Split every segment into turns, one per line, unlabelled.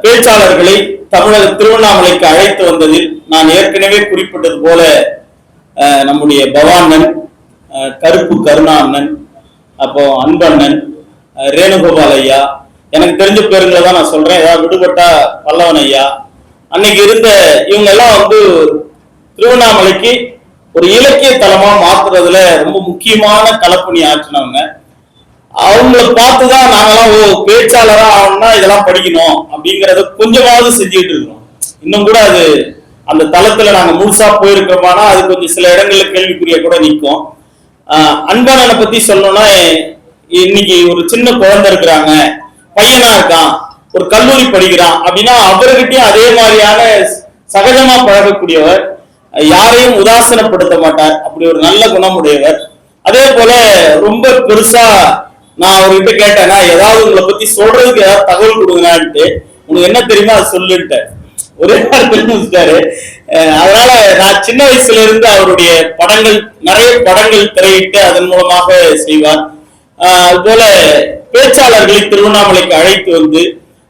பேச்சாளர்களை தமிழக திருவண்ணாமலைக்கு அழைத்து வந்ததில் நான் ஏற்கனவே குறிப்பிட்டது போல நம்முடைய பவானன் கருப்பு கருப்பு கருணாண்ணன் அப்போ அன்பண்ணன் ரேணுகோபால் ஐயா எனக்கு தெரிஞ்ச பேருங்களை தான் நான் சொல்றேன். ஏதாவது விடுபட்டா பல்லவன் ஐயா. அன்னைக்கு இருந்த இவங்க எல்லாம் வந்து திருவண்ணாமலைக்கு ஒரு இலக்கிய தலமா மாத்துறதுல ரொம்ப முக்கியமான களப்பணி ஆற்றினவங்க. அவங்கள பார்த்துதான் நாங்கெல்லாம் ஓ பேச்சாளரா ஆகணும்னா இதெல்லாம் படிக்கணும் அப்படிங்கறத கொஞ்சமாவது செஞ்சுட்டு இருக்கோம் இன்னும் கூட அது அந்த தளத்துல நாங்க முழுசா போயிருக்கோமானா அது கொஞ்சம் சில இடங்கள்ல கேள்விக்குரிய கூட நிற்கும் அன்பானனை பத்தி சொல்லணும்னா இன்னைக்கு ஒரு சின்ன குழந்தை இருக்கிறாங்க பையனா இருக்கான் ஒரு கல்லூரி படிக்கிறான் அப்படின்னா அவர்கிட்டயும் அதே மாதிரியான சகஜமா பழகக்கூடியவர் யாரையும் உதாசனப்படுத்த மாட்டார். அப்படி ஒரு நல்ல குணமுடையவர். அதே போல ரொம்ப பெருசா நான் அவர்கிட்ட கேட்டேன்னா ஏதாவது உங்களை பத்தி சொல்றதுக்கு ஏதாவது தகவல் கொடுங்களான்ட்டு உனக்கு என்ன தெரியுமோ அது சொல்லுன்ட்டேன் ஒரே நாள் அதனால நான் சின்ன வயசுல இருந்து அவருடைய படங்கள் நிறைய படங்கள் திரையிட்டு அதன் மூலமாக செய்வார். அதுபோல பேச்சாளர்களை திருவண்ணாமலைக்கு அழைத்து வந்து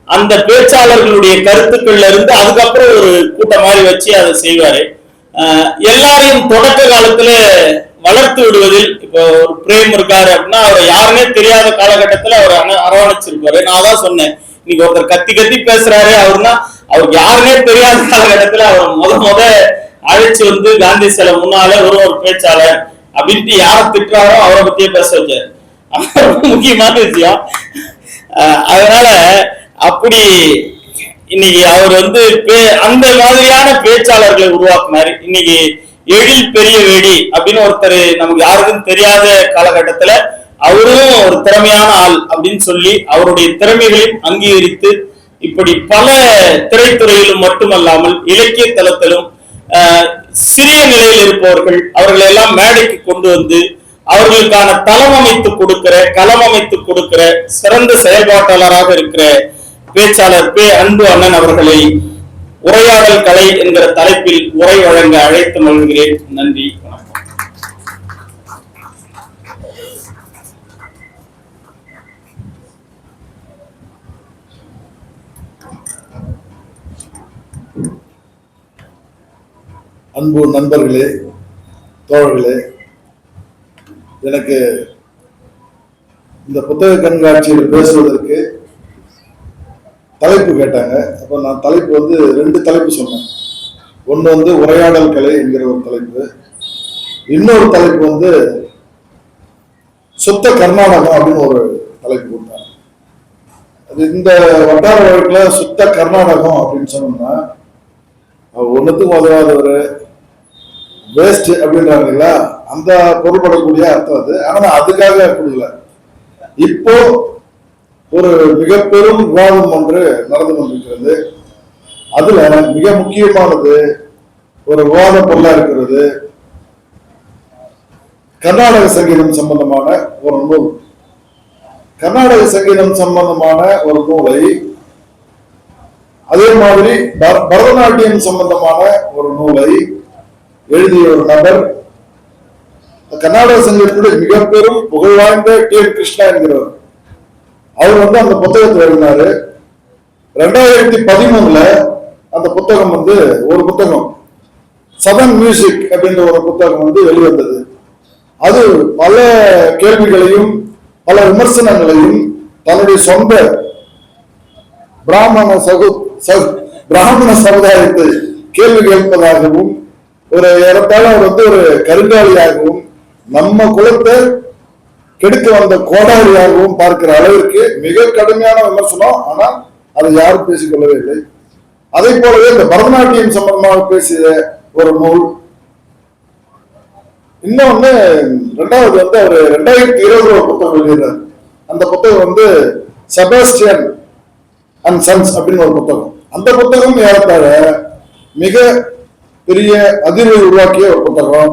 அந்த பேச்சாளர்களுடைய கருத்துக்கள்ல இருந்து அதுக்கப்புறம் ஒரு கூட்டம் மாதிரி வச்சு அதை செய்வாரு. எல்லாரையும் தொடக்க காலத்துல வளர்த்து விடுவதில் இப்போ ஒரு பிரேம் இருக்காரு அப்படின்னா அவர் யாருமே தெரியாத காலகட்டத்துல அவர் அரவணைச்சிருப்பாரு. நான் தான் சொன்னேன். இன்னைக்கு ஒருத்தர் கத்தி கத்தி பேசுறாரு அவர்னா அவருக்கு யாருமே தெரியாத காலகட்டத்துல அவர் முத முத அழைச்சு வந்து காந்தி சிலை முன்னாலே ஒரு ஒரு பேச்சாளர் அப்படின்ட்டு யாரை திட்டுறாரோ அவரை பத்தியே பேச வச்சாரு. முக்கியமான விஷயம். அதனால அப்படி இன்னைக்கு அவர் வந்து பே- அந்த மாதிரியான பேச்சாளர்களை உருவாக்குனாரு. இன்னைக்கு எழில் பெரிய வேடி அப்படின்னு ஒருத்தர் நமக்கு யாருக்கும் தெரியாத காலகட்டத்துல அவரும் ஒரு திறமையான ஆள் அப்படின்னு சொல்லி அவருடைய திறமைகளையும் அங்கீகரித்து இப்படி பல திரைத்துறையிலும் மட்டுமல்லாமல் இலக்கிய தளத்திலும் சிறிய நிலையில் இருப்பவர்கள் அவர்களை எல்லாம் மேடைக்கு கொண்டு வந்து அவர்களுக்கான தளம் அமைத்து கொடுக்கிற களம் அமைத்து கொடுக்கிற சிறந்த செயல்பாட்டாளராக இருக்கிற பேச்சாளர் பே அன்பு அண்ணன் அவர்களை உரையாடல் கலை என்கிற தலைப்பில் உரை வழங்க அழைத்து மகிழ்கிறேன். நன்றி வணக்கம்.
அன்பு நண்பர்களே தோழர்களே எனக்கு இந்த புத்தக கண்காட்சியில் பேசுவதற்கு தலைப்பு கேட்டாங்க. அப்போ நான் தலைப்பு வந்து ரெண்டு தலைப்பு சொன்னேன். ஒன்று வந்து உரையாடல் கலை என்கிற ஒரு தலைப்பு. இன்னொரு தலைப்பு வந்து சுத்த கர்நாடகம் அப்படின்னு ஒரு தலைப்பு கொடுத்தாங்க. அது இந்த வட்டார வழக்கில் சுத்த கர்நாடகம் அப்படின்னு சொன்னோம்னா ஒன்றுத்துக்கும் உதவாதவர். வேஸ்ட் அப்படின்றாங்கல்ல அந்த பொருள்படக்கூடிய அர்த்தம் அது. ஆனால் அதுக்காக கொடுக்கல. இப்போ ஒரு மிக பெரும் விவாதம் ஒன்று நடந்து கொண்டிருக்கிறது. அதுல மிக முக்கியமானது ஒரு விவாத பொருளா இருக்கிறது. கர்நாடக சங்கீதம் சம்பந்தமான ஒரு நூல். கர்நாடக சங்கீதம் சம்பந்தமான ஒரு நூலை அதே மாதிரி பர- பரதநாட்டியம் சம்பந்தமான ஒரு நூலை எழுதிய ஒரு நபர். கர்நாடக சங்கீதத்துடைய மிக பெரும் புகழ் வாய்ந்த டி என் கிருஷ்ணா என்கிறவர். அவர் வந்து அந்த புத்தகத்தை எழுதினாரு ரெண்டாயிரத்தி பதிமூணுல அந்த புத்தகம் வந்து ஒரு புத்தகம் சதன் மியூசிக் அப்படின்ற ஒரு புத்தகம் வந்து வெளிவந்தது. அது பல கேள்விகளையும் பல விமர்சனங்களையும் தன்னுடைய சொந்த பிராமண சகு பிராமண சமுதாயத்தை கேள்வி கேட்பதாகவும் ஒரு இடத்தால அவர் வந்து ஒரு கருங்காலியாகவும் நம்ம குலத்தை எடுத்து வந்த கோடாரியாகவும் பார்க்கிற அளவிற்கு மிக கடுமையான விமர்சனம். ஆனால் அதை யாரும் பேசிக்கொள்ளவே இல்லை. அதே போலவே இந்த பரதநாட்டியம் சம்பந்தமாக பேசிய ஒரு நூல் இன்னொன்னு ரெண்டாவது வந்து அவர் ரெண்டாயிரத்தி இருபது ஒரு புத்தகம் எழுதினார் அந்த புத்தகம் வந்து செபாஸ்டியன் அண்ட் சன்ஸ் அப்படின்னு ஒரு புத்தகம். அந்த புத்தகம் ஏறத்தாழ மிக பெரிய அதிர்வை உருவாக்கிய ஒரு புத்தகம்.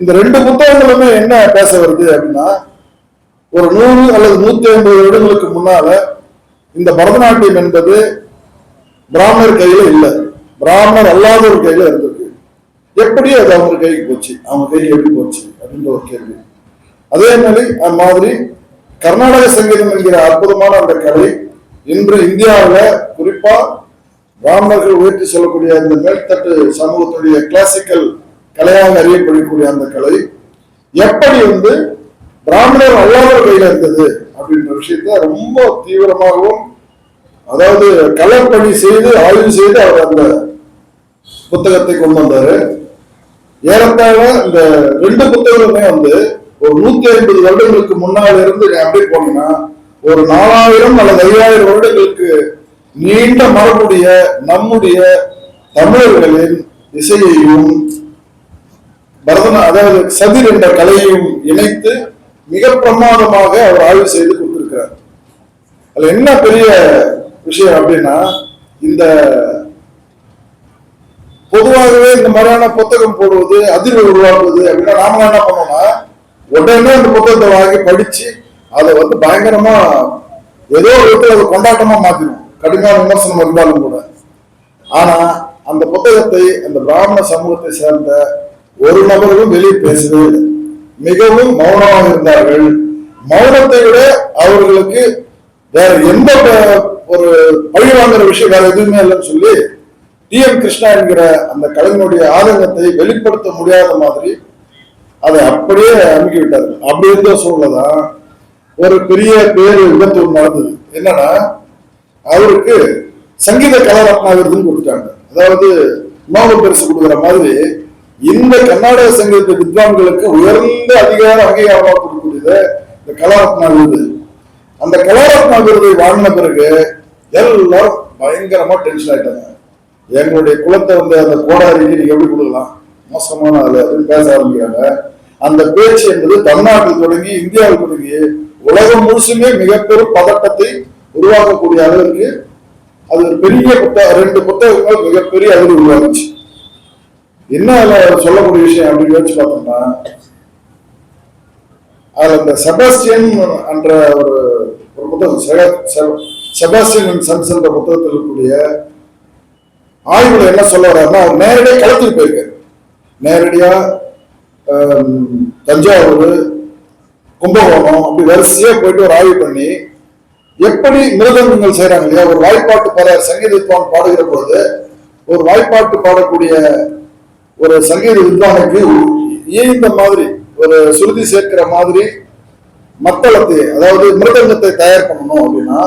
இந்த ரெண்டு புத்தகங்களுமே என்ன பேச வருது அப்படின்னா ஒரு நூறு அல்லது நூத்தி ஐம்பது வருடங்களுக்கு முன்னால இந்த பரதநாட்டியம் என்பது பிராமணர் கையில இல்லை. பிராமணர் அல்லாதவர் கையில இருந்திருக்கு. எப்படி அது அவங்க கைக்கு போச்சு. அவங்க கைக்கு எப்படி போச்சு அப்படின்ற ஒரு கேள்வி. அதே மாதிரி அது மாதிரி கர்நாடக சங்கீதம் என்கிற அற்புதமான அந்த கலை இன்று இந்தியாவில் குறிப்பா பிராமணர்கள் உயர்த்தி சொல்லக்கூடிய அந்த மேல்தட்டு சமூகத்துடைய கிளாசிக்கல் கலையாக அறியப்படக்கூடிய அந்த கலை. எப்படி வந்து பிராமணர் அல்லாதவர் கையில இருந்தது அப்படின்ற விஷயத்த ரொம்ப தீவிரமாகவும் அதாவது கலர் பணி செய்து ஆய்வு செய்து அவர் அந்த புத்தகத்தை கொண்டு வந்தாரு. ஏறத்தாழ இந்த ரெண்டு புத்தகங்களுமே வந்து ஒரு நூத்தி ஐம்பது வருடங்களுக்கு முன்னால் இருந்து அப்படியே போனீங்கன்னா ஒரு நாலாயிரம் அல்லது ஐயாயிரம் வருடங்களுக்கு நீண்ட மரபுடைய நம்முடைய தமிழர்களின் இசையையும் பரதன அதாவது சதிர் என்ற கலையையும் இணைத்து மிக பிரமாதமாக அவர் ஆய்வு செய்து கொடுத்திருக்கிறார். அதுல என்ன பெரிய விஷயம் அப்படின்னா இந்த பொதுவாகவே இந்த மாதிரியான புத்தகம் போடுவது அதிர்வு உருவாக்குவது அப்படின்னா நாம என்ன பண்ணோம்னா உடனே அந்த புத்தகத்தை வாங்கி படிச்சு அதை வந்து பயங்கரமா ஏதோ ஒரு விதத்துல அதை கொண்டாட்டமா மாத்திடும் கடுமையான விமர்சனம் இருந்தாலும் கூட. ஆனா அந்த புத்தகத்தை அந்த பிராமண சமூகத்தை சேர்ந்த ஒரு நபர்களும் வெளியே பேசவே இல்லை. மிகவும் மௌனமாக இருந்தார்கள். மௌனத்தை விட அவர்களுக்கு வேற எந்த ஒரு பழி வாங்குற விஷயம் வேற எதுவுமே இல்லைன்னு சொல்லி டி. எம். கிருஷ்ணா என்கிற அந்த கலைஞனுடைய ஆதங்கத்தை வெளிப்படுத்த முடியாத மாதிரி அதை அப்படியே அமுக்கி விட்டார்கள் அப்படி இருந்த சூழ்நிலை தான் ஒரு பெரிய பேரு விபத்து நடந்தது. என்னன்னா அவருக்கு சங்கீத கலாரத்னா விருதுன்னு கொடுத்துட்டாங்க. அதாவது நோபல் பரிசு கொடுக்குற மாதிரி இந்த கர்நாடக சங்கீத வித்வான்களுக்கு உயர்ந்த அதிகார அங்கீகாரமாக கொடுக்கக்கூடியது இந்த கலாரத்னா விருது அந்த கலாரத்னா விருதை வாங்கின பிறகு எல்லாரும் பயங்கரமா டென்ஷன் ஆயிட்டாங்க. எங்களுடைய குலத்தை வந்து அந்த கோடாரிக்கு நீங்க எப்படி கொடுக்கலாம்? மோசமான ஆளு அப்படின்னு பேச ஆரம்பிக்கிறாங்க. அந்த பேச்சு என்பது தமிழ்நாட்டில் தொடங்கி இந்தியாவில் தொடங்கி உலகம் முழுசுமே மிகப்பெரும் பதட்டத்தை உருவாக்கக்கூடிய அளவிற்கு அது ஒரு பெரிய புத்தக ரெண்டு புத்தகங்கள் மிகப்பெரிய அளவில் உருவாக்குச்சு என்ன அதில் சொல்லக்கூடிய விஷயம் அப்படின்னு யோசிச்சு பார்த்தோம்னா அதில் இந்த செபாஸ்டியன் என்ற ஒரு ஒரு புத்தகம் செபாஸ்டியன் சன்ஸ் என்ற புத்தகத்தில் இருக்கக்கூடிய ஆய்வுகள் என்ன சொல்ல வர்றாருன்னா அவர் நேரடியாக களத்துக்கு போயிருக்காரு. நேரடியாக தஞ்சாவூர் கும்பகோணம் அப்படி வரிசையாக போயிட்டு ஒரு ஆய்வு பண்ணி எப்படி மிருதங்கங்கள் செய்கிறாங்க இல்லையா? ஒரு வாய்ப்பாட்டு பாட சங்கீதத்துவம் பாடுகிற பொழுது ஒரு வாய்ப்பாட்டு பாடக்கூடிய ஒரு சங்கீத வித்வானுக்கு ஈந்த மாதிரி ஒரு சுருதி சேர்க்கிற மாதிரி மத்தளத்தை அதாவது மிருதங்கத்தை தயார் பண்ணணும் அப்படின்னா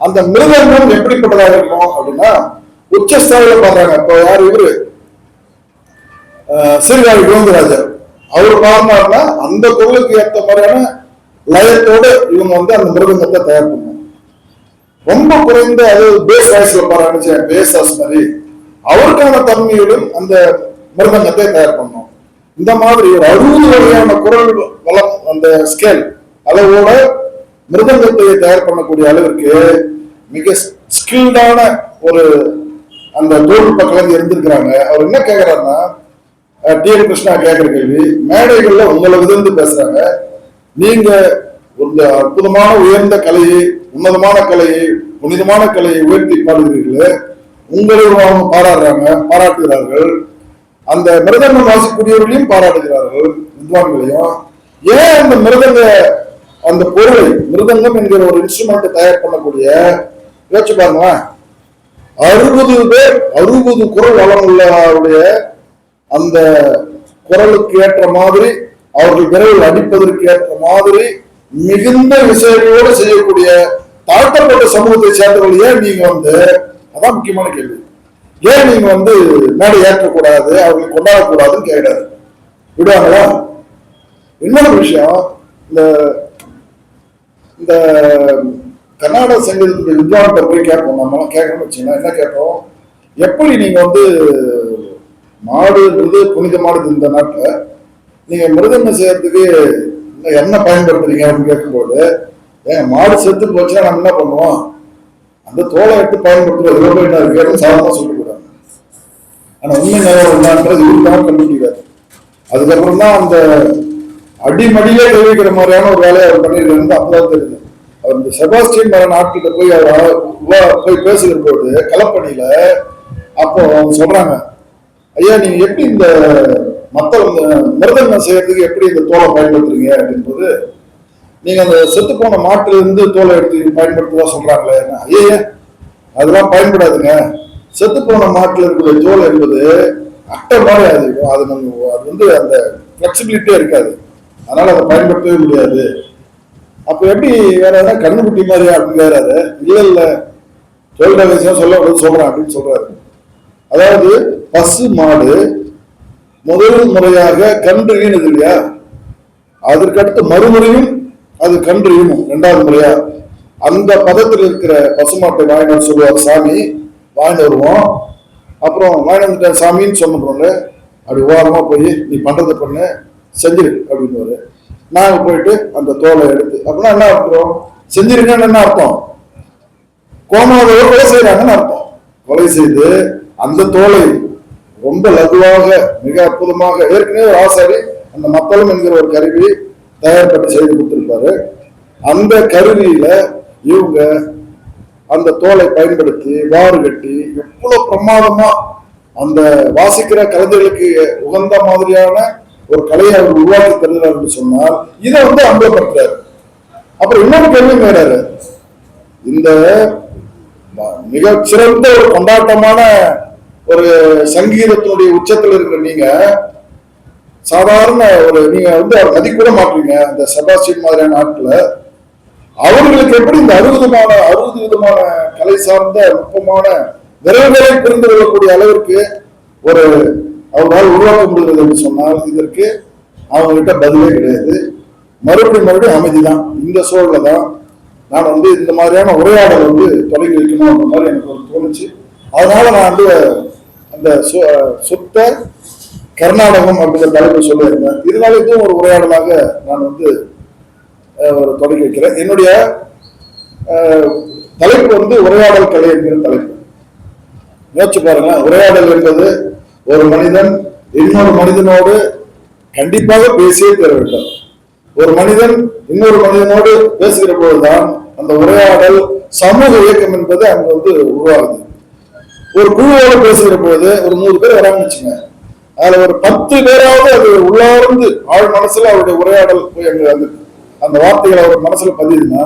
அந்த மிருதங்கம் எப்படிப்பட்டதாக இருக்கணும் அப்படின்னா உச்சஸ்தாயில பாடுறாங்க. இப்போ யார் இவரு? அஹ், சீர்காழி கோவிந்தராஜர். அவர் பாடினார்னா அந்த குரலுக்கு ஏற்ற மாதிரியான லயத்தோட இவங்க வந்து அந்த மிருதங்கத்தை தயார் பண்ணணும். ரொம்ப குறைந்த அதாவது பேஸ் வாய்ஸ்ல பாடுறாங்க பேஸ் ஆஸ் மாதிரி. அவருக்கான தன்மையுடன் அந்த மிருதங்கத்தை தயார் பண்ணும் இந்த மாதிரி ஒரு அறுபது வகையான குரல் வளம் அந்த ஸ்கேல் அளவோட மிருதங்கத்தை தயார் பண்ணக்கூடிய அளவிற்கு மிக ஸ்கில்டான ஒரு அந்த தொழில்நுட்ப கலைஞர் இருந்திருக்கிறாங்க அவர் என்ன கேட்கிறாருன்னா டி என் கிருஷ்ணா கேட்கிற கேள்வி. மேடைகள்ல உங்களை விதந்து பேசுறாங்க. நீங்க ஒரு அற்புதமான உயர்ந்த கலையை உன்னதமான கலையை புனிதமான கலையை உயர்த்தி பாடுகிறீர்களே. உங்களை அவங்க பாராடுறாங்க பாராட்டுகிறார்கள். அந்த மிருதங்கம் வாசிக்கூடியவர்களையும் பாராட்டுகிறார்கள் வித்வான்களையும். ஏன் அந்த மிருதங்க அந்த பொருளை மிருதங்கம் என்கிற ஒரு இன்ஸ்ட்ருமெண்ட் தயார் பண்ணக்கூடிய யோசிச்சு பாருங்களேன் அறுபது பேர் அறுபது குரல் வளம் உள்ளவருடைய அந்த குரலுக்கு ஏற்ற மாதிரி அவர்கள் விரைவில் அடிப்பதற்கு ஏற்ற மாதிரி மிகுந்த விஷயங்களோடு செய்யக்கூடிய தாழ்த்தப்பட்ட சமூகத்தை சேர்ந்தவர்கள் ஏன் நீங்க வந்து? அதான் முக்கியமான கேள்வி. ஏன் நீங்க வந்து மேடை ஏற்றக்கூடாது அவங்க கொண்டாடக்கூடாதுன்னு கேட்டாரு. விடுவாங்களா? இன்னொரு விஷயம் இந்த இந்த கர்நாடக சங்கீதத்துடைய வித்வான்கிட்ட போய் கேட்போம் நம்மளாம் கேட்கணும்னு வச்சீங்கன்னா என்ன கேட்போம்? எப்படி நீங்க வந்து மாடு புனிதமானது இந்த நாட்டில்? நீங்க மிருதங்கம் செய்யறதுக்கு என்ன பயன்படுத்துறீங்க அப்படின்னு கேட்கும்போது ஏன் மாடு செத்து போச்சுன்னா நம்ம என்ன பண்ணுவோம்? அந்த தோலை எடுத்து பயன்படுத்துறது எவ்வளோ என்ன இருக்கு சாதாரணமாக சொல்லுவோம் ஆனா உண்மை நிலவரம் என்னன்றது இவரு கண்டுபிடிக்காது அதுக்கப்புறம் தான் அந்த அடிமடியிலே தெரிவிக்கிற மாதிரியான ஒரு வேலையை அவர் பண்ணியிருக்காரு அப்பதான் தெரியுது. அவர் இந்த செபாஸ்டியன் வர நாட்கிட்ட போய் அவர் போய் பேசுகிற போது கலப்பணியில அப்போ அவங்க சொல்றாங்க ஐயா நீங்க எப்படி இந்த மற்ற மிருதங்கம் செய்யறதுக்கு எப்படி இந்த தோலை பயன்படுத்துறீங்க? அப்படின்போது நீங்க அந்த செத்து போன மாட்டுல இருந்து தோலை எடுத்து பயன்படுத்துவதா சொல்றாங்களே ஐயா அதெல்லாம் பயன்படாதுங்க. செத்து போன மாட்டில் இருக்கக்கூடிய தோல் என்பது அட்டை மாதிரி அது அது நம்ம அது வந்து அந்த ஃபிளெக்சிபிலிட்டியே இருக்காது. அதனால அதை பயன்படுத்தவே முடியாது. அப்போ எப்படி வேற ஏதாவது கண்ணுக்குட்டி மாதிரியா அப்படின்னு இல்லை இல்லை. இல்ல விஷயம் சொல்ல சொல்றேன் அப்படின்னு சொல்றாரு. அதாவது பசு மாடு முதல் முறையாக கன்று ஈனுது இல்லையா? அதற்கடுத்து மறுமுறையும் அது கன்று ஈனும் ரெண்டாவது முறையா. அந்த பதத்தில் இருக்கிற பசுமாட்டை வாங்கினு சொல்லுவார் சாமி. வாங்கிட்டு வருவோம். அப்புறம் வாங்கிட்டு வந்துட்டேன் சாமின்னு சொன்னோன்னு அப்படி ஓரமாக போய் நீ பண்ணுறதை பண்ணு செஞ்சிரு அப்படின்னு நாங்கள் போயிட்டு அந்த தோலை எடுத்து அப்படின்னா என்ன அர்த்தம்? செஞ்சிருக்கேன்னு என்ன அர்த்தம்? கோமாவை கொலை செய்கிறாங்கன்னு அர்த்தம். கொலை செய்து அந்த தோலை ரொம்ப லகுவாக மிக அற்புதமாக ஏற்கனவே ஒரு ஆசாரி அந்த மத்தளம் என்கிற ஒரு கருவி தயார்பட்டு செய்து கொடுத்திருப்பாரு. அந்த கருவியில இவங்க அந்த தோலை பயன்படுத்தி வாறு கட்டி எவ்வளவு பிரமாதமா அந்த வாசிக்கிற கலைஞர்களுக்கு உகந்த மாதிரியான ஒரு கலையை அவர் உருவாக்கி தருகிறார் என்று சொன்னால் இதை வந்து அம்பலப்படுத்துறாரு. அப்புறம் இன்னொரு கேள்வி கேட்டாரு. இந்த மிக சிறந்த ஒரு கொண்டாட்டமான ஒரு சங்கீதத்தினுடைய உச்சத்தில் இருக்கிற நீங்க சாதாரண ஒரு நீங்க வந்து அவர் மதிக்கூட மாட்டீங்க. அந்த செபாஸ்டின் மாதிரியான நாட்டுல அவர்களுக்கு எப்படி இந்த அறுபதுமான அறுபது விதமான கலை சார்ந்த நுட்பமான விரைவுகளை புரிந்து கொள்ளக்கூடிய அளவிற்கு ஒரு அவர்களால் உருவாக்க முடிகிறது என்று சொன்னால் இதற்கு அவங்ககிட்ட பதிலே கிடையாது. மறுபடியும் மறுபடியும் அமைதிதான். இந்த சூழல்ல தான் நான் வந்து இந்த மாதிரியான உரையாடல் வந்து தொடங்கி வைக்கணும் அந்த மாதிரி எனக்கு ஒரு தோணுச்சு. அதனால நான் வந்து அந்த சு- சுத்த கர்நாடகம் அப்படிங்கிற தலைப்பு சொல்லியிருந்தேன். இதனால இதுவும் ஒரு உரையாடலாக நான் வந்து ஒரு தொடங்கி வைக்கிறேன். என்னுடைய தலைப்பு வந்து உரையாடல் கலை என்கிற தலைப்பு. யோசிச்சு பாருங்க உரையாடல் என்பது ஒரு மனிதன் இன்னொரு மனிதனோடு கண்டிப்பாக பேசியே தர வேண்டும். ஒரு மனிதன் இன்னொரு மனிதனோடு பேசுகிற போதுதான் அந்த உரையாடல் சமூக இயக்கம் என்பது அங்க வந்து உருவாகுது. ஒரு குழுவோடு பேசுகிற போது ஒரு நூறு பேர் வராங்கன்னு வச்சுங்க அதுல ஒரு பத்து பேராவது அது உள்ளார்ந்து ஆழ் மனசுல அவருடைய உரையாடல் போய் அங்க அந்த அந்த வார்த்தைகள் அவர் மனசுல பதியுதுன்னா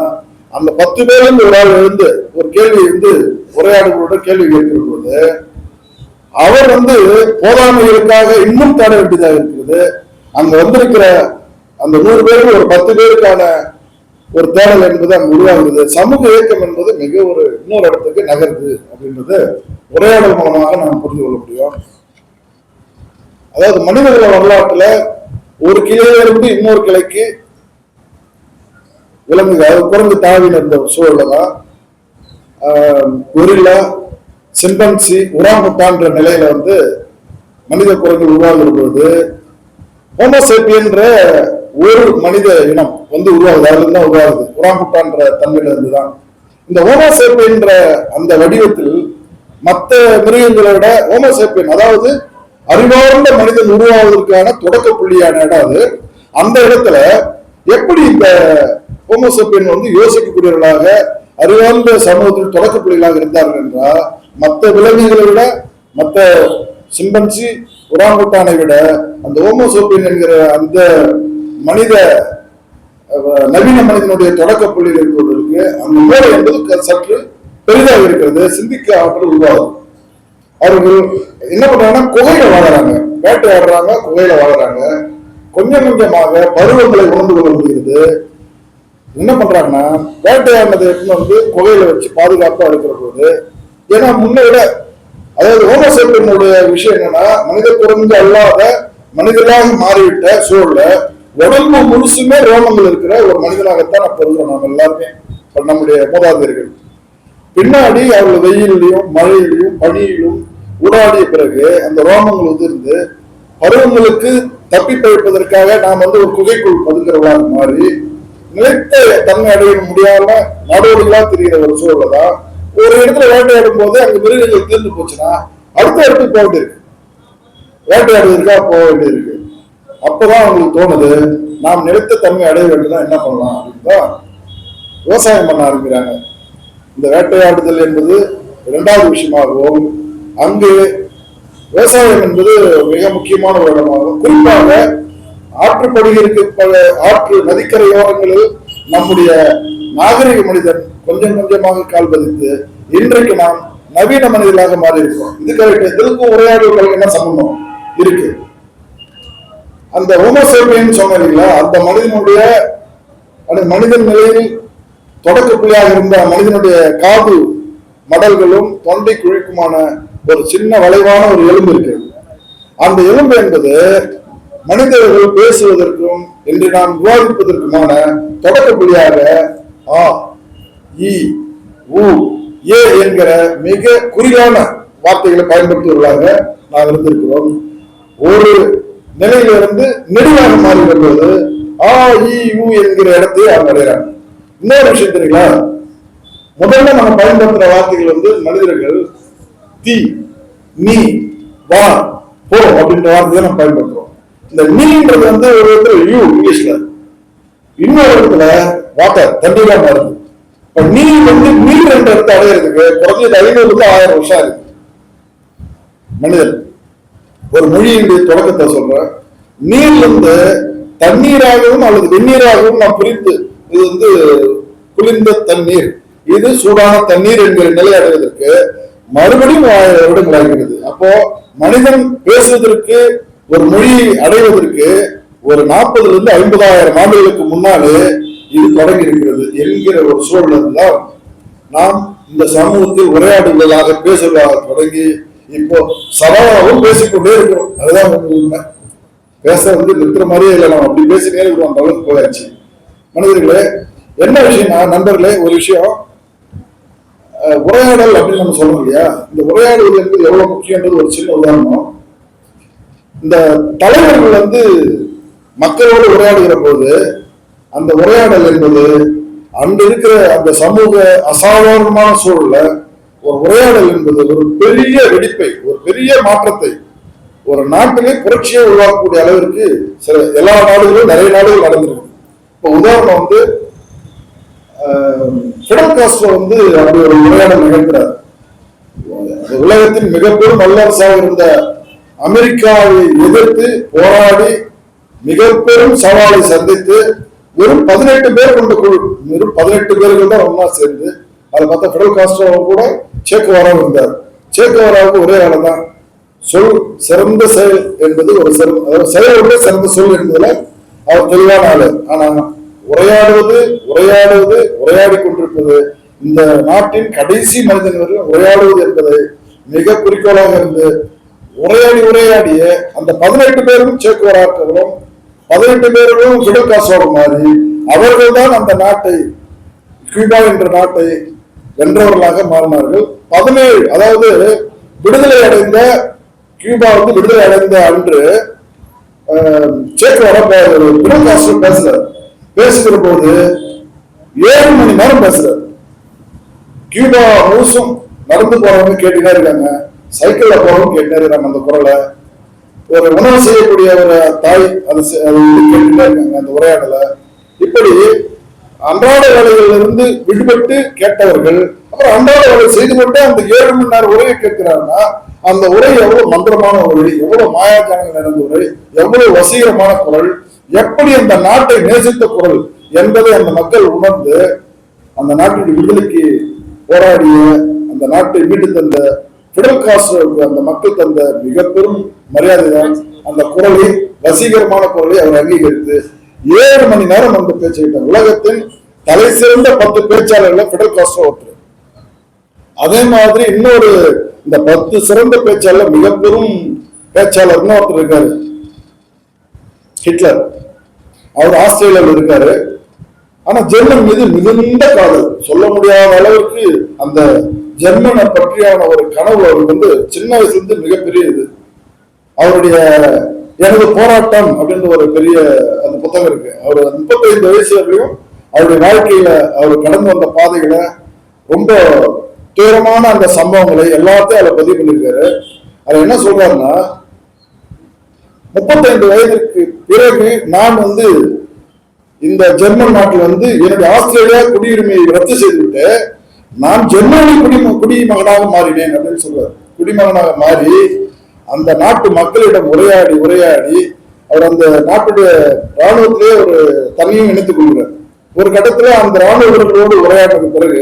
அந்த பத்து பேர்ல ஒரு ஆள் எழுந்து ஒரு கேள்வி வந்து உரையாடுகளோட கேள்வி கேட்கிற போது அவர் வந்து போதாமைகளுக்காக இன்னும் தேட வேண்டியதாக இருக்கிறது. அங்க வந்திருக்கிற அந்த நூறு பேருக்கு ஒரு பத்து பேருக்கான ஒரு தேடல் என்பது அங்கு உருவாகுது சமூக இயக்கம் என்பது மிக ஒரு இன்னொரு இடத்துக்கு நகருது அப்படின்றது உரையாடல் மூலமாக நாம் புரிந்து கொள்ள முடியும். அதாவது மனிதர்கள வரலாற்றுல ஒரு கிளையிலிருந்து இன்னொரு கிளைக்கு விலங்குகள் அதாவது குரங்கு தாவின இருந்த சூழல தான் கொரில்லா சிம்பன்சி உராங்குட்டான்ற நிலையில வந்து மனித குரங்கு உருவாகிற பொழுது ஹோமோசேப்பியன்ற ஒரு மனித இனம் வந்து உருவாகுது அதுல இருந்து தான் உருவாகுது. உராங்குட்டான்ற தன்மையில இருந்து தான். இந்த ஹோமோசேப்பியன்ற அந்த வடிவத்தில் மற்ற மிருகங்களோட ஹோமோசேப்பியன் அதாவது அறிவார்ந்த மனிதன் உருவாவதற்கான தொடக்க புள்ளியான இடம் அது. அந்த இடத்துல எப்படி இந்த ஹோமோசோபியன் வந்து யோசிக்கக்கூடியவர்களாக அறிவார்ந்த சமூகத்தில் தொடக்கக்கூடியவர்களாக இருந்தார்கள் என்றால் மற்ற விலங்குகளை விட மற்ற சிம்பன்சி உராங்குட்டானை விட அந்த ஹோமோசோபியன் என்கிற அந்த மனித நவீன மனிதனுடைய தொடக்க புள்ளியில் இருப்பவர்களுக்கு அந்த மூளை என்பது சற்று பெரிதாக இருக்கிறது சிந்திக்க ஆற்றல் உருவாகும் அவர்கள் என்ன பண்றாங்கன்னா குகையில வாழறாங்க. வேட்டையாடுறாங்க குகையில வாழறாங்க. கொஞ்சம் கொஞ்சமாக பருவங்களை உணர்ந்து கொள்ள முடிகிறது. என்ன பண்றாங்கன்னா வேட்டையாடினதை எடுத்துன்னு வந்து குகையில வச்சு பாதுகாப்பா இருக்கிற போது ஏன்னா முன்னை விட அதாவது ஹோமோசேப்பியனுடைய விஷயம் என்னன்னா மனித குறைந்து அல்லாத மனிதனாக மாறிவிட்ட சூழல உடம்பு முழுசுமே ரோமங்கள் இருக்கிற ஒரு மனிதனாகத்தான் அப்ப இருக்கிறோம் நாம் எல்லாருமே. நம்முடைய மூதாதையர்கள். பின்னாடி அவர்கள் வெயிலையும் மழையிலையும் பனியிலும் ஊடாடிய பிறகு அந்த ரோமங்கள் உதிர்ந்து பருவங்களுக்கு தப்பி பிழைப்பதற்காக நாம் வந்து ஒரு குகைக்குள் பதுங்கிறவளாக மாறி நிலைத்த தன்மை அடைய முடியாம நடுவர்களா தெரிகிற ஒரு சூழலதான் ஒரு இடத்துல வேட்டையாடும் போது அங்க மிருகங்கள் தீர்ந்து போச்சுன்னா அடுத்த இடத்துக்கு போக வேண்டியிருக்கு. வேட்டையாடுவதற்காக போக வேண்டியிருக்கு. அப்பதான் அவங்களுக்கு தோணுது நாம் நிலைத்த தன்மை அடைய வேண்டும்னா என்ன பண்ணலாம் அப்படின்னா விவசாயம் பண்ண ஆரம்பிக்கிறாங்க. இந்த வேட்டையாடுதல் என்பது இரண்டாவது விஷயமாகவும் அங்கு விவசாயம் என்பது மிக முக்கியமான ஒரு இடமாகும். குறிப்பாக ஆற்றுப்படுகைக்கு பல ஆற்று நதிக்கரையோரங்களில் நம்முடைய நாகரிக மனிதன் கொஞ்சம் கொஞ்சமாக கால் பதித்து இன்றைக்கு நாம் நவீன மனிதர்களாக மாறி இருக்கோம் இது கரெக்ட் இதுக்கும் என்ன சம்பந்தம்? இருக்கு. அந்த ஹோமோசேபியன் சொன்னீங்களா அந்த மனிதனுடைய அந்த மனிதன் நிலையில் தொடக்க புள்ளியாக இருந்த மனிதனுடைய காது மடல்களும் தொண்டை குழிக்குமான ஒரு சின்ன வளைவான ஒரு எலும்பு இருக்கு. அந்த எலும்பு என்பது மனிதர்கள் பேசுவதற்கும் என்று நாம் விவாதிப்பதற்குமான தொடக்க ஆ இ உ ஏ என்கிற மிக குறியான வார்த்தைகளை பயன்படுத்துவதாக நாம் இருந்திருக்கிறோம். ஒரு நிலையிலிருந்து நெடுவாக மாறி வருவது ஆ இ உ என்கிற இடத்தை அவங்க அடைகிறாங்க இன்னொரு விஷயம் தெரியுங்களா? முதல்ல நம்ம பயன்படுத்துகிற வார்த்தைகள் வந்து மனிதர்கள் தி நீ வா போ அப்படின்ற வார்த்தையை நம்ம பயன்படுத்துறோம். இந்த நீன்றது வந்து ஒரு இடத்துல யூ இங்கிலீஷ்ல. இன்னொரு இடத்துல வாட்டர் தண்ணீரா மாறுது. இப்ப நீ வந்து நீர் என்ற இடத்தை அடையிறதுக்கு குறைஞ்சது ஐநூறுல இருந்து ஆயிரம் வருஷம் இருக்கு மனிதன் ஒரு மொழியினுடைய தொடக்கத்தை சொல்றேன். நீர்லிருந்து தண்ணீராகவும் அல்லது வெந்நீராகவும் நாம் புரிந்து இது வந்து குளிர்ந்த தண்ணீர். இது சூடான தண்ணீர் என்கிற நிலை அடைவதற்கு மறுபடியும் ஆயிரம் வருடங்கள் ஆகிறது அப்போ மனிதன் பேசுவதற்கு ஒரு மொழியை அடைவதற்கு ஒரு நாற்பதுல இருந்து ஐம்பதாயிரம் ஆண்டுகளுக்கு முன்னாலே இது தொடங்கி இருக்கிறது என்கிற ஒரு சூழல் தான் நாம் இந்த சமூகத்தில் உரையாடுவதாக பேசுவதாக தொடங்கி இப்போ சவாலாகவும் பேசிக்கொண்டே இருக்கிறோம். அதுதான் உண்மை. பேச வந்து நிற்கிற மாதிரியே இல்லை. நம்ம அப்படி பேசினே இருக்கிறோம். அந்த அளவுக்கு போயாச்சு. மனிதர்களே என்ன விஷயம்னா நண்பர்களே ஒரு விஷயம். உரையாடல் அப்படின்னு நம்ம சொல்றோம் இல்லையா? இந்த உரையாடல் என்பது எவ்வளவு முக்கியன்றது ஒரு சின்ன உதாரணம். இந்த தலைவர்கள் வந்து மக்களோடு உரையாடுகிற போது அந்த உரையாடல் என்பது அன்று இருக்கிற அந்த சமூக அசாதாரணமான சூழல்ல ஒரு உரையாடல் என்பது ஒரு பெரிய வெடிப்பை ஒரு பெரிய மாற்றத்தை ஒரு நாட்டிலே புரட்சியை உருவாக்கக்கூடிய அளவிற்கு சில எல்லா நாடுகளும் நிறைய நாடுகள் நடந்திருக்கு. இப்போ உதாரணம் வந்து ஃபிடல் காஸ்ட்ரோ வந்து அப்படி ஒரு உரையாடல் நிகழ்த்துறார் உலகத்தின் மிகப்பெரும் வல்லரசாக இருந்த அமெரிக்காவை எதிர்த்து போராடி மிக பெரும் சவாலை சந்தித்து வெறும் பதினெட்டு பேர் கொண்ட குழு வெறும் பதினெட்டு பேர்கள் தான் ஒன்னா சேர்ந்து அதை பார்த்தா ஃபிடல் காஸ்ட்ரோ கூட சேக்குவாராவும் இருந்தார். சேக்குவாராவுக்கு ஒரே ஆளு தான். சொல் சிறந்த செயல் என்பது ஒரு சிறந்த அதாவது சிறந்த சொல் என்பதுல அவர் தெளிவான ஆளு. ஆனா உரையாடுவது உரையாடுவது உரையாடி கொண்டிருப்பது இந்த நாட்டின் கடைசி மனிதன் வரை உரையாடுவது என்பதை மிக குறிக்கோளாக இருந்து உரையாடி உரையாடிய அந்த பதினெட்டு பேரும் சேக்குவராக்களும் பதினெட்டு பேரும் ஃபிடல் காசோட மாறி அவர்கள் தான் அந்த நாட்டை கியூபா என்ற நாட்டை வென்றவர்களாக மாறினார்கள். பதினேழு அதாவது விடுதலை அடைந்த கியூபா வந்து விடுதலை அடைந்த அன்று சேக்குவர பிடல் பேசுறாரு. பேசுகிற போது ஏழு மணி நேரம் பேசுறாரு. கியூபா முழுசும் நடந்து போறவங்க கேட்டுட்டே இருக்காங்க. சைக்கிள்ல போறவங்க கேட்டுட்டே இருக்காங்க அந்த குரலை. ஒரு உணவு செய்யக்கூடிய ஒரு தாய் அது கேட்டுட்டே இருக்காங்க அந்த உரையாடலை. இப்படி அன்றாட வேலைகளில் இருந்து விடுபட்டு கேட்டவர்கள் அப்புறம் அன்றாட வேலை செய்து கொண்டே அந்த ஏழு மணி நேரம் உரையை கேட்கிறாங்கன்னா அந்த உரை எவ்வளவு மந்திரமான உரை எவ்வளவு மாயாஜானங்கள் நடந்த உரை எவ்வளவு வசீகரமான குரல் எப்படி அந்த நாட்டை நேசித்த குரல் என்பதை அந்த மக்கள் உணர்ந்து அந்த நாட்டின் விடுதலைக்கு போராடிய அந்த நாட்டை மீட்டு தந்த பிடல் காஸ்ட்ரோவுக்கு அந்த மக்கள் தந்த மிக பெரும் மரியாதை தான் அந்த குரலை வசீகரமான குரலை அவர் அங்கீகரித்து ஏழு மணி நேரம் அந்த பேச்சுக்கிட்டார் உலகத்தின் தலை சிறந்த பத்து பேச்சாளர்களை பிடல் காஸ்ட்ரோ ஒருத்தர். அதே மாதிரி இன்னொரு இந்த பத்து சிறந்த பேச்சாளர் மிக பெரும் பேச்சாளர்னு ஒருத்தர் இருக்காரு. ஹிட்லர். அவர் ஆஸ்திரேலியாவில் இருக்காரு. ஆனா ஜெர்மன் மீது மிகுந்த காதல். சொல்ல முடியாத அளவுக்கு அந்த ஜெர்மனை பற்றியான ஒரு கனவு அவருக்கு வந்து சின்ன வயசுல இருந்து மிகப்பெரிய இது. அவருடைய எனது போராட்டம் அப்படின்ற ஒரு பெரிய அந்த புத்தகம் இருக்கு. அவர் முப்பத்தைந்து வயசு வரையும் அவருடைய வாழ்க்கையில அவர் கடந்து வந்த பாதைகளை ரொம்ப துயரமான அந்த சம்பவங்களை எல்லாத்தையும் அதில் பதிவு பண்ணியிருக்காரு. அவர் என்ன சொல்றாருன்னா முப்பத்தைந்து வயதிற்கு பிறகு நான் வந்து இந்த ஜெர்மன் நாட்டில் வந்து என்னுடைய ஆஸ்திரேலியா குடியுரிமையை ரத்து செய்துவிட்டு நான் ஜெர்மனி குடி குடிமகனாக மாறினேன் அப்படின்னு சொல்றார். குடிமகனாக மாறி அந்த நாட்டு மக்களிடம் உரையாடி உரையாடி அவர் அந்த நாட்டுடைய ராணுவத்திலே ஒரு தனியும் இணைத்துக் கொள்கிறார். ஒரு கட்டத்துல அந்த ராணுவ வீரர்களோடு உரையாடுறது பிறகு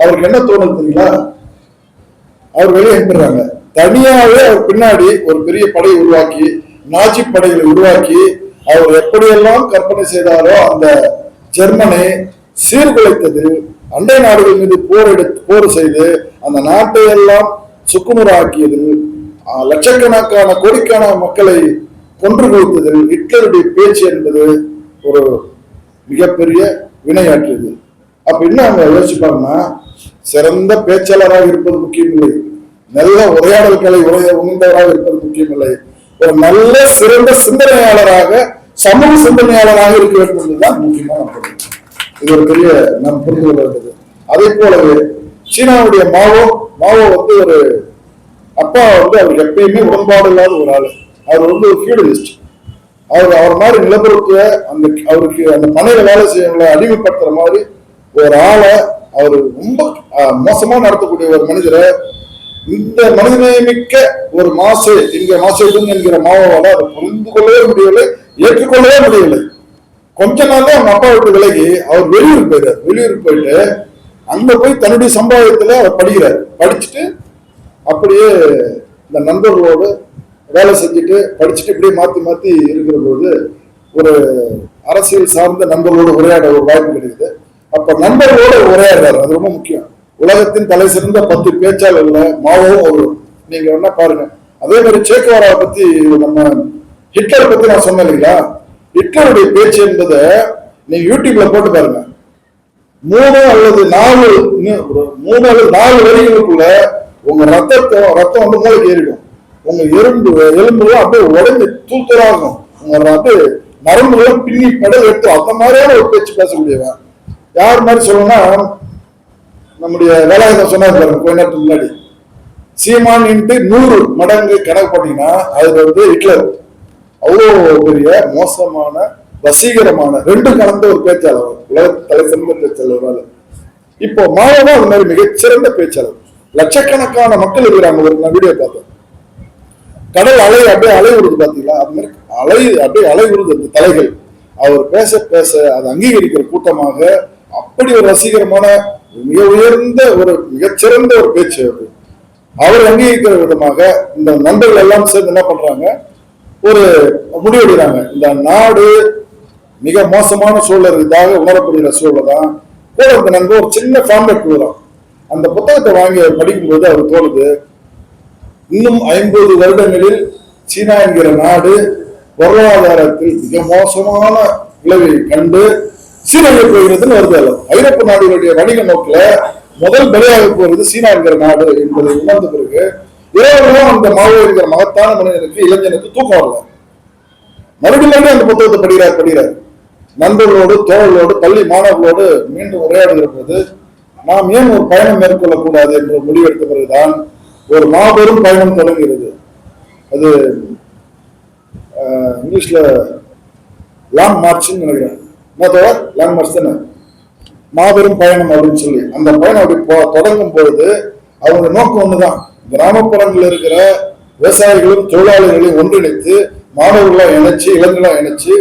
அவருக்கு என்ன தோணுது தெரியுங்களா அவர் வெளியே அனுப்பிடுறாங்க. தனியாவே அவர் பின்னாடி ஒரு பெரிய படை உருவாக்கி நாஜி படைகளை உருவாக்கி அவர் எப்படியெல்லாம் கற்பனை செய்தாரோ அந்த ஜெர்மனை சீர்குலைத்தது அண்டை நாடுகள் மீது போர் எடுத்து போர் செய்து அந்த நாட்டை எல்லாம் சுக்குநூறாக்கியது லட்சக்கணக்கான கோடிக்கான மக்களை கொன்று குவித்ததில் ஹிட்லருடைய பேச்சு என்பது ஒரு மிகப்பெரிய வினையாற்றியது. அப்ப என்ன அவங்க யோசிப்பாங்கன்னா சிறந்த பேச்சாளராக இருப்பது முக்கியமில்லை நல்ல உரையாடல்களை உரைய உணர்ந்தவராக இருப்பது முக்கியமில்லை. ஒரு நல்ல சிறந்த சிந்தனையாளராக சமூக சிந்தனையாளராக இருக்க வேண்டும் என்றுதான் முக்கியமான பொருள். இது ஒரு பெரிய நம் புரிந்து கொள்ள வேண்டியது அதே போலவே சீனாவுடைய மாவோ மாவோ வந்து ஒரு அப்பா வந்து அவர் எப்பயுமே உடன்பாடு இல்லாத ஒரு ஆள். அவர் வந்து ஒரு ஃபியூடலிஸ்ட் அவர் அவர் மாதிரி நிலப்பரப்புல அந்த அவருக்கு அந்த பணையில வேலை செய்யவங்களை அடிமைப்படுத்துற மாதிரி ஒரு ஆளை அவர் ரொம்ப அஹ், மோசமா நடத்தக்கூடிய ஒரு மனிதரை இந்த மனிதநேயமிக்க ஒரு மாசு இங்க மாசேதும் என்கிற மாவோட அதை புரிந்து கொள்ளவே முடியவில்லை ஏற்றுக்கொள்ளவே முடியவில்லை. கொஞ்ச நாள் தான் அவங்க அப்பா விட்டு விலகி அவர் வெளியூர் போயிடுறார் வெளியூர் போயிட்டு அங்க போய் தன்னுடைய சம்பாதியத்துல அவர் படிக்கிறார். படிச்சுட்டு அப்படியே இந்த நண்பர்களோடு வேலை செஞ்சுட்டு படிச்சுட்டு இப்படியே மாத்தி மாத்தி இருக்கிற போது ஒரு அரசியல் சார்ந்த நண்பர்களோடு உரையாட ஒரு வாய்ப்பு கிடைக்குது. அப்ப நண்பர்களோடு உரையாடுறாரு. அது ரொம்ப முக்கியம். உலகத்தின் தலை சிறந்த பத்து பேச்சாளர்ல மாவோவும் ஒரு நீங்க வேணா பாருங்க. அதே மாதிரி சேக்குவாராவை பத்தி நம்ம ஹிட்லர் பத்தி நான் சொன்னேன் இல்லைங்களா? ஹிட்லருடைய பேச்சு என்பதை நீங்க யூடியூப்ல போட்டு பாருங்க. மூணு அல்லது நாலு ஒரு மூணு அல்லது நாலு வரிகளுக்குள்ள உங்க ரத்தத்தை ரத்தம் வந்து மூளைக்கு ஏறிடும். உங்க எலும்பு எலும்புலாம் அப்படியே உடஞ்சு தூத்தலாகும் உங்க அப்படியே நரம்புகளும் பின்னி படம் எடுத்து அந்த மாதிரியான ஒரு பேச்சு பேசக்கூடியவன். யார் மாதிரி சொல்லணும்னா நம்முடைய வேலாயுதம் சொன்னார் பாருங்க கொஞ்ச நேரத்துக்கு முன்னாடி சீமானின்ட்டு நூறு மடங்கு கணக்கு போட்டீங்கன்னா அதுல வந்து ஹிட்லர். அவ்வளோ பெரிய மோசமான வசீகரமான ரெண்டும் கலந்த ஒரு பேச்சாளர் உலக தலை சிறந்த பேச்சாளர் இப்போ மாயவா அது மாதிரி மிகச்சிறந்த பேச்சாளர். லட்சக்கணக்கான மக்கள் இருக்கிறாங்க. ஒரு நான் வீடியோ பார்த்தேன். கடல் அலை அப்படியே அலை உருது பார்த்தீங்களா? அது மாதிரி அலை அப்படியே அலை உருது அந்த தலைகள். அவர் பேச பேச அதை அங்கீகரிக்கிற கூட்டமாக அப்படி ஒரு ரசிகரமான மிக உயர்ந்த ஒரு மிகச்சிறந்த ஒரு பேச்சு அது. அவர் அங்கீகரிக்கிற விதமாக இந்த நண்பர்கள் எல்லாம் சேர்ந்து என்ன பண்றாங்க? ஒரு முடிவெடுக்கிறாங்க. இந்த நாடு மிக மோசமான சூழல் இதாக உணரப்படுகிற சூழல் தான். கூட இந்த நண்பர் ஒரு சின்ன ஃபார்மேட் கொடுக்குறான் அந்த புத்தகத்தை வாங்கி அவர் படிக்கும்போது அவர் தோணுது இன்னும் ஐம்பது வருடங்களில் சீனா என்கிற நாடு பொருளாதாரத்தில் மிக மோசமான விளைவை கண்டு சீரழிய போகிறதுன்னு வருது அல்ல ஐரோப்பிய நாடுகளுடைய வணிக நோக்கில முதல் பலியாக போகிறது சீனா என்கிற நாடு என்பதை உணர்ந்த பிறகு இரவுகளும் அந்த மாவோ என்கிற மகத்தான மனிதனுக்கு இளைஞனுக்கு தூக்கம் வரல. மறுபடியும் மறுபடியும் அந்த புத்தகத்தை படிக்கிறார் படிக்கிறார். நண்பர்களோடு தோழர்களோடு பள்ளி மாணவர்களோடு மீண்டும் உரையாடுகிற போது நாம் ஏன் ஒரு பயணம் மேற்கொள்ளக்கூடாது என்று முடிவெடுத்த பிறகுதான் ஒரு மாபெரும் பயணம் தொடங்குகிறது. அது ஆஹ், இங்கிலீஷ்ல லாங் மார்ச்னு நினைக்கிறேன். என்ன தோழர் தானே மாபெரும் பயணம் அப்படின்னு சொல்லி அந்த பயணம் அப்படி போ தொடங்கும் பொழுது அவங்க நோக்கம் ஒண்ணுதான். கிராமப்புறங்களில் இருக்கிற விவசாயிகளும் தொழிலாளர்களையும் ஒன்றிணைத்து மாணவர்களா இணைச்சு இளைஞர்களா இணைச்சு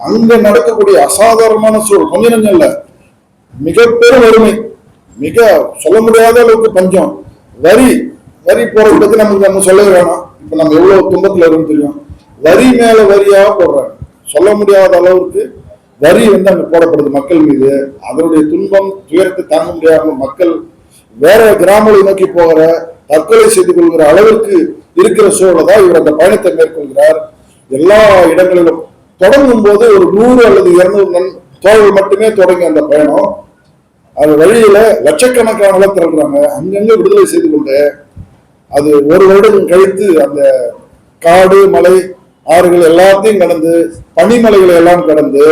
அங்க நடக்கக்கூடிய அசாதாரணமான சூழல் கொஞ்சம் நஞ்சம் இல்ல. மிக பெரும் வறுமை மிக சொல்ல முடியாத அளவுக்கு பஞ்சம். வரி வரி போறதை பத்தி நமக்கு நம்ம சொல்லவே வேணாம். இப்ப நம்ம எவ்வளவு துன்பத்துல இருக்கும் தெரியும். வரி மேல வரியாக போடுறாங்க. சொல்ல முடியாத அளவுக்கு வரி வந்து அங்கே போடப்படுது மக்கள் மீது. அதனுடைய துன்பம் துயரத்தை தாங்க முடியாமல் மக்கள் வேற கிராமங்களை நோக்கி போகிற தற்கொலை செய்து கொள்கிற அளவிற்கு இருக்கிற சூழலை தான் இவர் அந்த பயணத்தை மேற்கொள்கிறார். எல்லா இடங்களிலும் தொடங்கும் போது ஒரு நூறு அல்லது இருநூறு நன் தோழர்கள் மட்டுமே தொடங்கி அந்த பயணம். அது வழியில லட்சக்கணக்கான திரள்றாங்க. அங்கங்க விடுதலை செய்து கொண்டு அது ஒரு வருடம் கழித்து அந்த காடு மலை ஆறுகள் எல்லாத்தையும் கடந்து பனிமலைகளை எல்லாம் கடந்து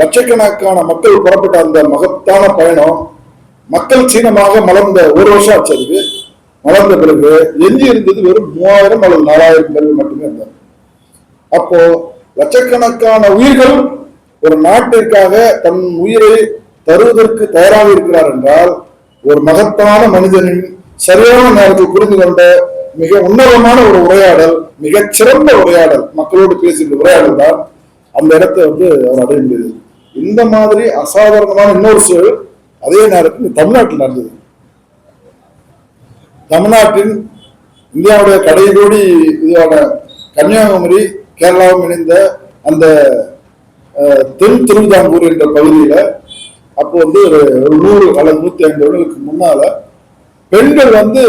லட்சக்கணக்கான மக்கள் புறப்பட்ட அந்த மகத்தான பயணம் மக்கள் சீனமாக மலர்ந்த ஒரு வருஷம் ஆச்சு அதுக்கு. மலர்ந்த பிறகு எஞ்சி இருந்தது வெறும் மூவாயிரம் அல்லது நாலாயிரம் பேர்கள் மட்டுமே இருந்தார் அப்போ லட்சக்கணக்கான உயிர்கள் ஒரு நாட்டிற்காக தன் உயிரை தருவதற்கு தயாராக இருக்கிறார் என்றால் ஒரு மகத்தான மனிதனின் சரியான நேரத்தில் புரிந்து கொண்ட மிக உன்னதமான ஒரு உரையாடல் மிகச்சிறந்த உரையாடல் மக்களோடு பேசுகிற உரையாடல் தான் அந்த இடத்தை வந்து அவர் அடைய முடியுது இந்த மாதிரி அசாதாரணமான இன்னொரு சூழல் அதே நேரத்தில் தமிழ்நாட்டில் நடந்தது. தமிழ்நாட்டின் இந்தியாவுடைய கடைகோடி இதுவான கன்னியாகுமரி கேரளாவும் இணைந்த அந்த தென் திருவிதாங்கூர் என்ற பகுதியில அப்போ வந்து ஒரு ஒரு நூறு அல்லது நூத்தி ஐம்பது வருடங்களுக்கு முன்னால பெண்கள் வந்து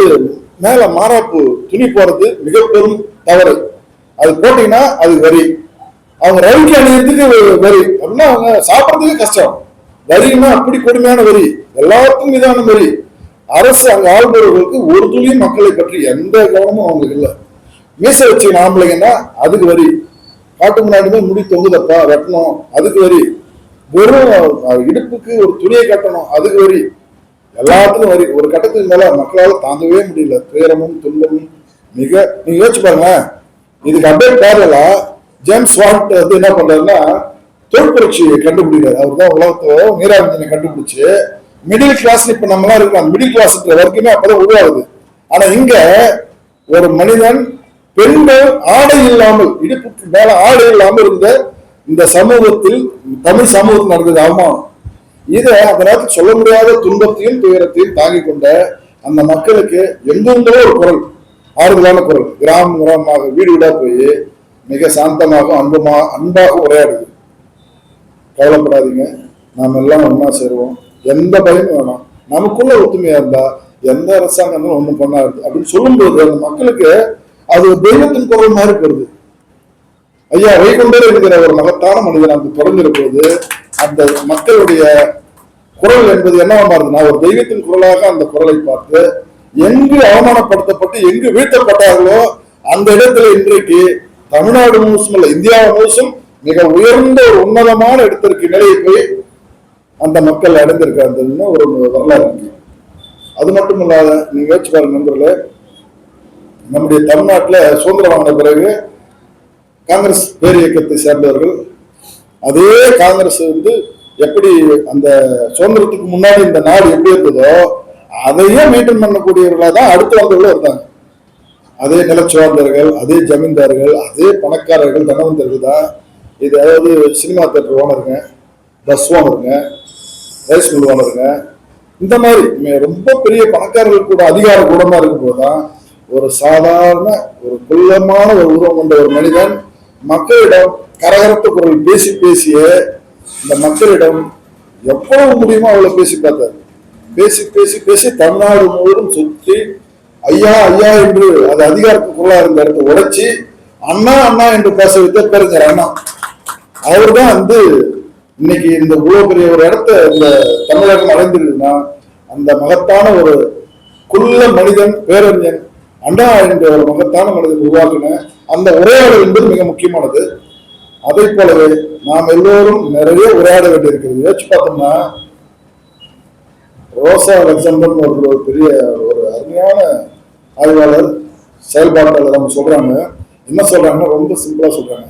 மேல மாறாப்பு துணி போறது மிக பெரும் தவறு. அது போட்டீங்கன்னா அது வரி. அவங்க ரவிக்கு அணியறதுக்கு வரி. அப்படின்னா அவங்க சாப்பிட்றதுக்கு கஷ்டம். வரின்னா அப்படி கொடுமையான வரி. எல்லாத்துக்கும் இதான வரி. அரசு அங்க ஆள்பவர்களுக்கு ஒரு துளியும் மக்களை பற்றி எந்த கவனமும் அவங்களுக்கு இல்லை. மீச வச்சு ஆம்பளைங்கன்னா அதுக்கு வரி. காட்டு முன்னாடிமே முடி தொங்குதப்பா வெட்டணும் அதுக்கு வரி. வெறும் இடுப்புக்கு ஒரு துணியை கட்டணும் அதுக்கு வரி. எல்லாத்துக்கும் வரி. ஒரு கட்டத்துக்கு மேல மக்களால் தாங்கவே முடியல. துயரமும் துன்பமும். மிக நீங்க யோசிச்சு பாருங்களேன். இதுக்கு அப்படியே பேரலாம் ஜேம்ஸ் வாட் வந்து என்ன பண்றாருன்னா தொழிற்புரட்சியை கண்டுபிடிக்கிறார். அவர் தான் உலகத்தோ நீராவிஞ்சனை கண்டுபிடிச்சு மிடில் கிளாஸ் இப்ப நம்மளாம் எல்லாம் இருக்கிறோம். மிடில் கிளாஸ்ன்ற வரைக்குமே அப்பதான் உருவாகுது. ஆனா இங்க ஒரு மனிதன் பெண்கள் ஆடை இல்லாமல் இடுப்புக்கு மேல ஆடை இல்லாமல் இருந்த இந்த சமூகத்தில் தமிழ் சமூகத்தில் நடந்தது. அவமானம் இதை அந்த நேரத்தில் சொல்ல முடியாத துன்பத்தையும் துயரத்தையும் தாங்கிக் கொண்ட அந்த மக்களுக்கு எங்கிருந்தோ ஒரு குரல் ஆறுதலான குரல் கிராம கிராமமாக வீடு வீடா போய் மிக சாந்தமாக அன்புமா அன்பாக உரையாடுது. கவலைப்படாதீங்க. நாம் எல்லாம் ஒன்றா சேருவோம். எந்த பயமும் வேணாம். நமக்குள்ள ஒத்துமையா இருந்தா எந்த அரசாங்கமும் ஒன்றும் பண்ணாது. அப்படின்னு சொல்லும்போது அந்த மக்களுக்கு அது தெய்வத்தின் குரல் மாதிரி போடுது. ஐயா வைகுண்டர் இருக்கிற ஒரு மகத்தான மனிதன் அங்கு தொடர்ந்திருப்போது அந்த மக்களுடைய குரல் என்பது என்னவா மாறுதுன்னா ஒரு தெய்வத்தின் குரலாக அந்த குரலை பார்த்து எங்கு அவமானப்படுத்தப்பட்டு எங்கு வீழ்த்தப்பட்டார்களோ அந்த இடத்துல இன்றைக்கு தமிழ்நாடு முழுசும் இல்லை இந்தியா முழுசும் மிக உயர்ந்த ஒரு உன்னதமான இடத்திற்கு நிலையை போய் அந்த மக்கள் அடைந்திருக்காங்கன்னு ஒரு வரலாறு. அது மட்டும் இல்லாத நீங்க யோசிச்சு பாருங்க நண்பர்களே நம்முடைய தமிழ்நாட்டில் சுதந்திரம் வாங்கின பிறகு காங்கிரஸ் பேர் இயக்கத்தை சேர்ந்தவர்கள் அதே காங்கிரஸ் வந்து எப்படி அந்த சுதந்திரத்துக்கு முன்னாடி இந்த நாடு எப்படி இருந்ததோ அதையே மெயின்டைன் பண்ணக்கூடியவர்களாக தான் அடுத்து வந்தவர்களும் இருந்தாங்க அதே நிலச்சுவார்ந்தர்கள் அதே ஜமீன்தார்கள் அதே பணக்காரர்கள் தனவந்தர்கள் தான். இது அதாவது சினிமா தேட்டர் ஓனருங்க பஸ் ஓனருங்க ரைஸ் மில் ஓனருங்க. இந்த மாதிரி ரொம்ப பெரிய பணக்காரர்கள் கூட அதிகார கூடமாக இருக்கும்போது தான் ஒரு சாதாரண ஒரு குள்ளமான ஒரு உருவம் கொண்ட ஒரு மனிதன் மக்களிடம் கரகரப்பு குரல் பேசி பேசியே இந்த மக்களிடம் எவ்வளவு முடியுமோ அவ்வளோ பேசி பார்த்தார். பேசி பேசி பேசி தமிழ்நாடு முழுவதும் சுற்றி ஐயா ஐயா என்று அது அதிகாரத்துக்கு குரலா இருந்த இடத்தை உடைச்சி அண்ணா அண்ணா என்று பேச வைத்த பெருஞ்சர் அண்ணா. அவர் தான் வந்து இன்னைக்கு இந்த இவ்வளவு பெரிய ஒரு இடத்த இந்த தமிழகம் அடைந்திருக்குன்னா அந்த மகத்தான ஒரு குள்ள மனிதன் பேரறிஞன் அண்ணா என்ற ஒரு மகத்தான மனிதன் உருவாக்கின அந்த உரையாடல் என்பது மிக முக்கியமானது. அதை போலவே நாம் எல்லோரும் நிறைய உரையாட வேண்டியிருக்கிறது. யோசிச்சு பார்த்தோம்னா ரோசா லக்சம்பர் ஒரு பெரிய ஒரு அருமையான ஆய்வாளர் செயல்பாட்டாளர் அவங்க சொல்றாங்க. என்ன சொல்றாங்கன்னா ரொம்ப சிம்பிளா சொல்றாங்க.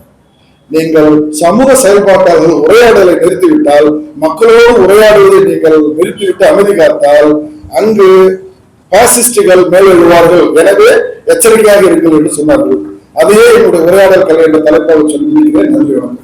நீங்கள் சமூக செயல்பாட்டாளர்கள் உரையாடலை நிறுத்திவிட்டால் மக்களோடு உரையாடுவதை நீங்கள் நிறுத்திவிட்டு அமைதி காத்தால் அங்கு பாசிஸ்டுகள் மேலெழுவார்கள் எனவே எச்சரிக்கையாக இருங்கள் என்று சொன்னார்கள். அதையே என்னுடைய உரையாடல் கலை என்ற தலைப்பாக சொல்லி நன்றி வணக்கம்.